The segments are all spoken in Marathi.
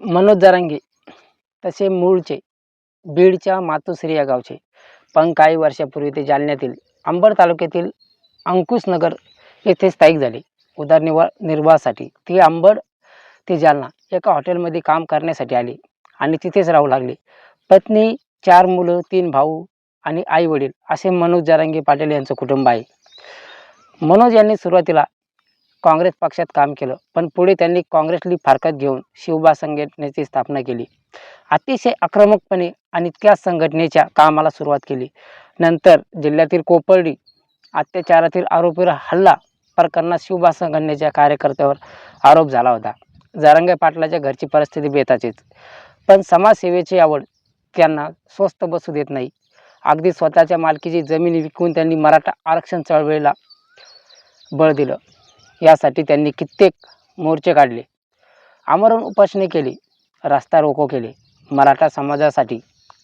मनोज जरांगे तसे मूळचे बीडच्या मातोश्री या गावचे. पण काही वर्षापूर्वी ते जालन्यातील अंबड तालुक्यातील अंकुशनगर येथे स्थायिक झाले. उदारनिर्वाह निर्वाहासाठी ते अंबड ते जालना एका हॉटेलमध्ये काम करण्यासाठी आले आणि तिथेच राहू लागले. पत्नी चार मुलं तीन भाऊ आणि आई वडील असे मनोज जरांगे पाटील यांचं कुटुंब आहे. मनोज यांनी सुरुवातीला काँग्रेस पक्षात काम केलं. पण पुढे त्यांनी काँग्रेसली फारकत घेऊन शिवबा संघटनेची स्थापना केली. अतिशय आक्रमकपणे आणि त्या संघटनेच्या कामाला सुरुवात केली. नंतर जिल्ह्यातील कोपर्डी अत्याचारातील आरोपीवर हल्ला प्रकरणात शिवबा संघटनेच्या कार्यकर्त्यावर आरोप झाला होता. जारंगे पाटलाच्या घरची परिस्थिती बेताचीच. पण समाजसेवेची आवड त्यांना स्वस्त बसू देत नाही. अगदी स्वतःच्या मालकीची जमीन विकून त्यांनी मराठा आरक्षण चळवळीला बळ दिलं. यासाठी त्यांनी कित्येक मोर्चे काढले. आमरण उपासने केली रस्ता रोको केले. मराठा समाजासाठी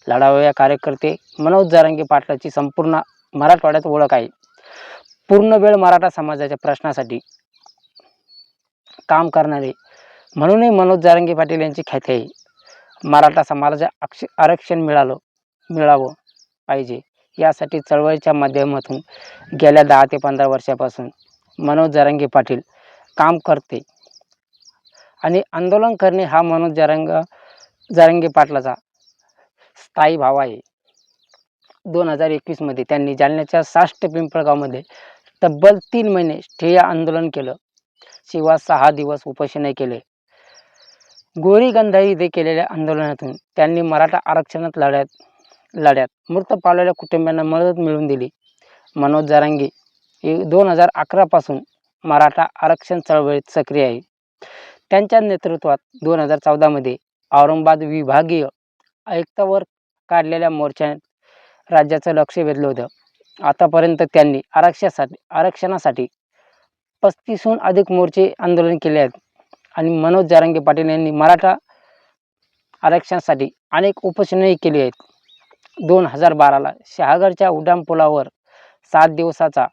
लढावया कार्यकर्ते मनोज जारंगी पाटलाची संपूर्ण मराठवाड्यात ओळख आहे. पूर्ण वेळ मराठा समाजाच्या प्रश्नासाठी काम करणारे म्हणूनही मनोज जारंगे पाटील यांची ख्याती आहे. मराठा समाजाच्या अक्ष आरक्षण मिळालं मिळावं पाहिजे. यासाठी चळवळीच्या माध्यमातून गेल्या दहा ते पंधरा वर्षापासून मनोज जारांगे पाटील काम करते. आणि आंदोलन करणे हा मनोज जरांग जरांगे पाटलाचा स्थायी भाव आहे. दोन हजार एकवीसमध्ये त्यांनी जालन्याच्या साष्ट पिंपळगावमध्ये तब्बल तीन महिने ठिय्या आंदोलन केलं. शिवाय सहा दिवस उपोषणे केले. गोरी गंधाई इथे केलेल्या आंदोलनातून त्यांनी मराठा आरक्षणात लढ्यात लढ्यात मृत पावलेल्या कुटुंबियांना मदत मिळवून दिली. मनोज जरांगे दोन हजार अकरापासून मराठा आरक्षण चळवळीत सक्रिय आहे. त्यांच्या नेतृत्वात दोन हजार चौदामध्ये औरंगाबाद विभागीय आयुक्तावर काढलेल्या मोर्चात राज्याचं लक्ष वेधलं होतं. आतापर्यंत त्यांनी आरक्षणासाठी आरक्षणासाठी पस्तीसहून अधिक मोर्चे आंदोलन केले आहेत. आणि मनोज जारंगे पाटील यांनी मराठा आरक्षणासाठी अनेक उपोषणही केली आहेत. दोन हजार बाराला शहागडच्या उड्डाण पुलावर सात दिवसाचा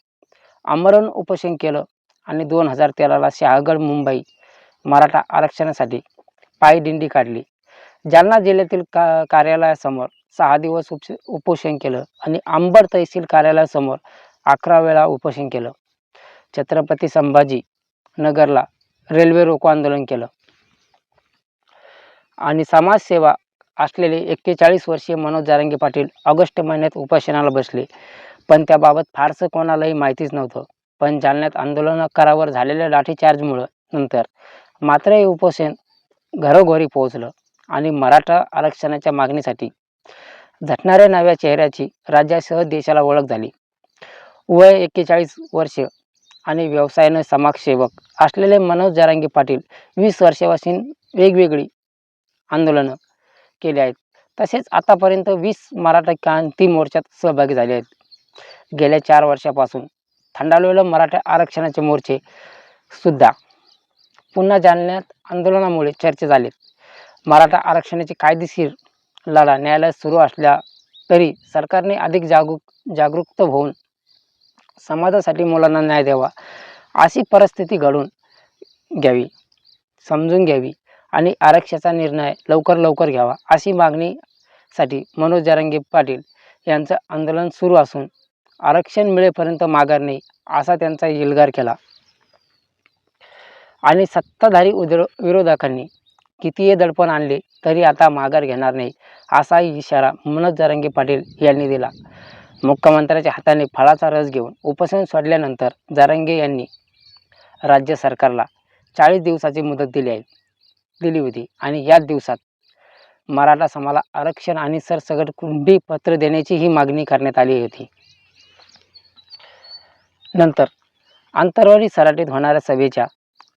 आमरण उपोषण केलं आणि दोन हजार तेराला शहागड मुंबई मराठा आरक्षणासाठी पायदिंडी काढली. जालना जिल्ह्यातील का कार्यालयासमोर सहा दिवस उप उपोषण केलं आणि आंबर तहसील कार्यालयासमोर अकरा वेळा उपोषण केलं. छत्रपती संभाजी नगरला रेल्वे रोको आंदोलन केलं. आणि समाजसेवा असलेले एक्केचाळीस वर्षीय मनोज जारंगी पाटील ऑगस्ट महिन्यात उपोषणाला बसले. पण त्याबाबत फारसं कोणालाही माहितीच नव्हतं. पण जालन्यात आंदोलनकारावर झालेल्या लाठीचार्जमुळं नंतर मात्र हे उपोषण घरोघरी पोहोचलं आणि मराठा आरक्षणाच्या मागणीसाठी झटणाऱ्या नव्या चेहऱ्याची राज्यासह देशाला ओळख झाली. वय एक्केचाळीस वर्ष आणि व्यवसायानं समाजसेवक असलेले मनोज जरांगी पाटील वीस वर्षापासून वेगवेगळी आंदोलनं केली आहेत. तसेच आतापर्यंत वीस मराठा क्रांती मोर्चात सहभागी झाले आहेत. गेल्या चार वर्षापासून थंडावलेलं मराठा आरक्षणाचे मोर्चे सुद्धा पुन्हा जालन्यात आंदोलनामुळे चर्चेत आले. मराठा आरक्षणाची कायदेशीर लढा न्यायालयात सुरू असल्या तरी सरकारने अधिक जागरूक जागरूक होऊन समाजासाठी मुलांना न्याय द्यावा अशी परिस्थिती घडून घ्यावी समजून घ्यावी आणि आरक्षणाचा निर्णय लवकर लवकर घ्यावा अशी मागणीसाठी मनोज जारंगे पाटील यांचं आंदोलन सुरू असून आरक्षण मिळेपर्यंत माघार नाही असा त्यांचा इल्गार केला. आणि सत्ताधारी उद्र विरोधकांनी कितीही दडपण आणले तरी आता माघार घेणार नाही असा इशारा मनोज जारंगे पाटील यांनी दिला. मुख्यमंत्र्याच्या हाताने फळाचा रस घेऊन उपोषण सोडल्यानंतर जारंगे यांनी राज्य सरकारला चाळीस दिवसाची मुदत दिली आहे दिली होती. आणि याच दिवसात मराठा समाला आरक्षण आणि सरसगट कुंडी पत्र देण्याची ही मागणी करण्यात आली होती. नंतर आंतरवाडी सराटीत होणाऱ्या सभेच्या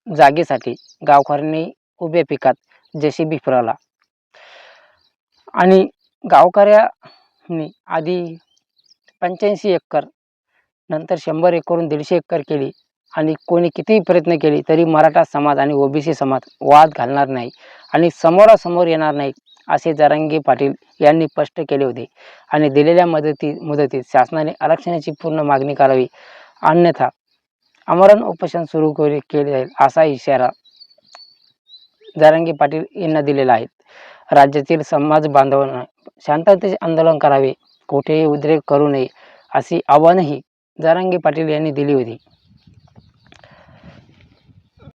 जागेसाठी गावकऱ्यांनी उभ्या पिकात जेसीबी फिरवला आणि गावकऱ्यांनी आधी पंच्याऐंशी एकर नंतर शंभर एकरून दीडशे एकर केली आणि कोणी कितीही प्रयत्न केले तरी मराठा समाज आणि ओबीसी समाज वाद घालणार नाही आणि समोरासमोर येणार नाही असे जरांगे पाटील यांनी स्पष्ट केले होते. आणि दिलेल्या मदती मुदतीत शासनाने आरक्षणाची पूर्ण मागणी करावी अन्यथा आमरण उपोषण सुरू केले केले जाईल असा इशारा जारंगी पाटील यांना दिलेला आहे. राज्यातील समाज बांधवांना शांततेचे आंदोलन करावे कुठेही उद्रेक करू नये अशी आव्हानही जारंगी पाटील यांनी दिली होती.